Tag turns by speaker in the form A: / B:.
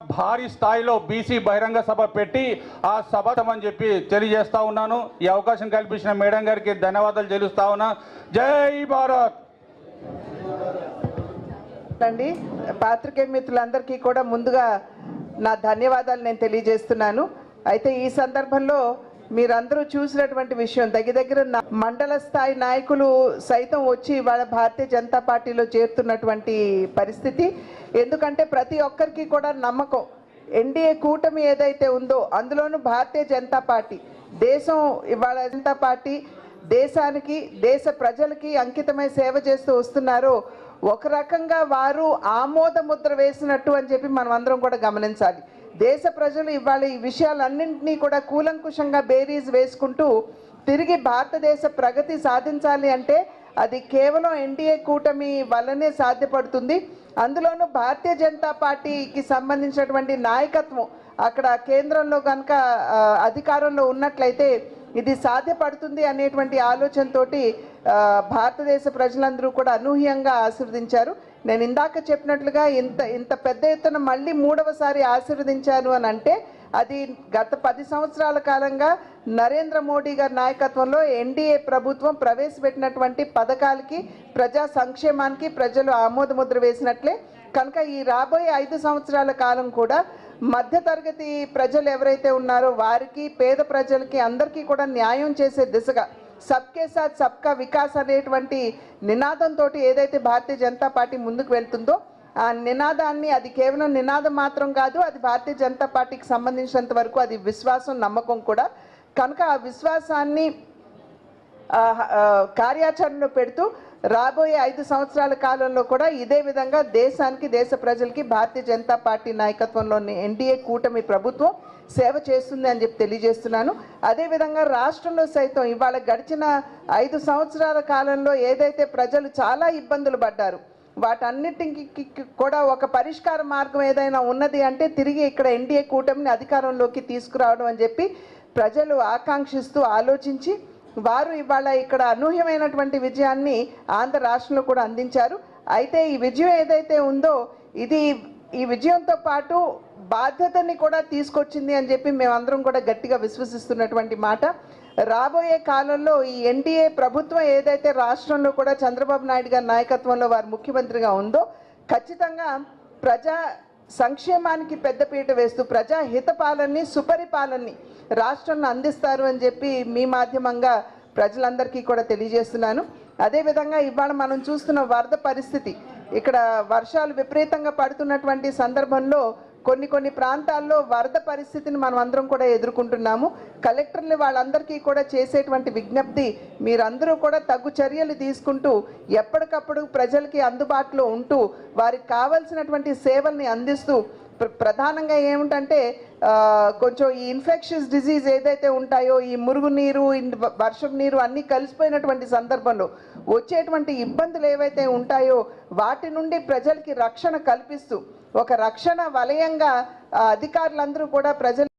A: భారీ స్థాయిలో బీసీ బహిరంగ సభ పెట్టి ఆ సభతమని చెప్పి తెలియజేస్తా ఉన్నాను. ఈ అవకాశం కల్పించిన మేడం గారికి ధన్యవాదాలు తెలుస్తా ఉన్నా. జై భారత్!
B: అండి పాత్రికేయ మిత్రులందరికీ కూడా ముందుగా నా ధన్యవాదాలు నేను తెలియజేస్తున్నాను. అయితే ఈ సందర్భంలో మీరందరూ చూసినటువంటి విషయం. దగ్గర దగ్గర మండల స్థాయి నాయకులు సైతం వచ్చి వాళ్ళ భారతీయ జనతా పార్టీలో చేరుతున్నటువంటి పరిస్థితి. ఎందుకంటే ప్రతి ఒక్కరికి కూడా నమ్మకం. ఎన్డీఏ కూటమి ఏదైతే ఉందో అందులోనూ భారతీయ జనతా పార్టీ. దేశం ఇవాళ జనతా పార్టీ దేశానికి దేశ ప్రజలకి అంకితమై సేవ చేస్తూ వస్తున్నారో ఒక రకంగా వారు ఆమోద ముద్ర వేసినట్టు అని చెప్పి మనం అందరం కూడా గమనించాలి. దేశ ప్రజలు ఇవాళ ఈ విషయాలన్నింటినీ కూడా కూలంకుషంగా బేరీజ్ వేసుకుంటూ తిరిగి భారతదేశ ప్రగతి సాధించాలి అంటే అది కేవలం ఎన్డీఏ కూటమి వల్లనే సాధ్యపడుతుంది. అందులోనూ భారతీయ జనతా పార్టీకి సంబంధించినటువంటి నాయకత్వం అక్కడ కేంద్రంలో కనుక అధికారంలో ఉన్నట్లయితే ఇది సాధ్యపడుతుంది అనేటువంటి ఆలోచనతోటి భారతదేశ ప్రజలందరూ కూడా అనూహ్యంగా ఆశీర్వదించారు. నేను ఇందాక చెప్పినట్లుగా ఇంత ఇంత పెద్ద ఎత్తున మళ్ళీ మూడవసారి ఆశీర్వదించాను అని అంటే అది గత పది సంవత్సరాల కాలంగా నరేంద్ర మోడీ గారి నాయకత్వంలో ఎన్డీఏ ప్రభుత్వం ప్రవేశపెట్టినటువంటి పథకాలకి ప్రజా సంక్షేమానికి ప్రజలు ఆమోదముద్ర వేసినట్లే. కనుక ఈ రాబోయే ఐదు సంవత్సరాల కాలం కూడా మధ్యతరగతి ప్రజలు ఎవరైతే ఉన్నారో వారికి పేద ప్రజలకి అందరికీ కూడా న్యాయం చేసే దిశగా సబ్కే సాత్ సబ్కా వికాస్ అనేటువంటి నినాదంతో ఏదైతే భారతీయ జనతా పార్టీ ముందుకు వెళ్తుందో ఆ నినాదాన్ని అది కేవలం నినాదం మాత్రం కాదు అది భారతీయ జనతా పార్టీకి సంబంధించినంత వరకు అది విశ్వాసం నమ్మకం కూడా. కనుక ఆ విశ్వాసాన్ని కార్యాచరణను కార్యాచరణలో పెడుతూ రాబోయే ఐదు సంవత్సరాల కాలంలో కూడా ఇదే విధంగా దేశానికి దేశ ప్రజలకి భారతీయ జనతా పార్టీ నాయకత్వంలోని ఎన్డీఏ కూటమి ప్రభుత్వం సేవ చేస్తుంది అని చెప్పి తెలియజేస్తున్నాను. అదేవిధంగా రాష్ట్రంలో సైతం ఇవాళ గడిచిన ఐదు సంవత్సరాల కాలంలో ఏదైతే ప్రజలు చాలా ఇబ్బందులు పడ్డారు వాటన్నిటికి కూడా ఒక పరిష్కార మార్గం ఏదైనా ఉన్నది అంటే తిరిగి ఇక్కడ ఎన్డీఏ కూటమిని అధికారంలోకి తీసుకురావడం అని చెప్పి ప్రజలు ఆకాంక్షిస్తూ ఆలోచించి వారు ఇవాళ ఇక్కడ అనూహ్యమైనటువంటి విజయాన్ని ఆంధ్ర రాష్ట్రంలో కూడా అందించారు. అయితే ఈ విజయం ఏదైతే ఉందో ఇది ఈ విజయంతో పాటు బాధ్యతని కూడా తీసుకొచ్చింది అని చెప్పి మేమందరం కూడా గట్టిగా విశ్వసిస్తున్నటువంటి మాట. రాబోయే కాలంలో ఈ ఎన్డీఏ ప్రభుత్వం ఏదైతే రాష్ట్రంలో కూడా చంద్రబాబు నాయుడు గారి నాయకత్వంలో వారు ముఖ్యమంత్రిగా ఉందో ఖచ్చితంగా ప్రజా సంక్షేమానికి పెద్దపీట వేస్తూ ప్రజా హితపాలనని సుపరిపాలనని రాష్ట్రంలో అందిస్తారు అని చెప్పి మీ మాధ్యమంగా ప్రజలందరికీ కూడా తెలియజేస్తున్నాను. అదేవిధంగా ఇవాళ మనం చూస్తున్న వరద పరిస్థితి ఇక్కడ వర్షాలు విపరీతంగా పడుతున్నటువంటి సందర్భంలో కొన్ని కొన్ని ప్రాంతాల్లో వరద పరిస్థితిని మనం అందరం కూడా ఎదుర్కొంటున్నాము. కలెక్టర్లు వాళ్ళందరికీ కూడా చేసేటువంటి విజ్ఞప్తి మీరందరూ కూడా తగు చర్యలు తీసుకుంటూ ఎప్పటికప్పుడు ప్రజలకి అందుబాటులో ఉంటూ వారికి కావలసినటువంటి సేవల్ని అందిస్తూ ప్ర- ప్రధానంగా ఏమిటంటే కొంచెం ఈ ఇన్ఫెక్షన్స్ డిజీజ్ ఏదైతే ఉంటాయో ఈ మురుగునీరు ఇన్- వర్షం నీరు అన్నీ కలిసిపోయినటువంటి సందర్భంలో వచ్చేటువంటి ఇబ్బందులు ఏవైతే ఉంటాయో వాటి నుండి ప్రజలకి రక్షణ కల్పిస్తూ ఒక రక్షణ వలయంగా ఆ, అధికారులందరూ కూడా ప్రజలు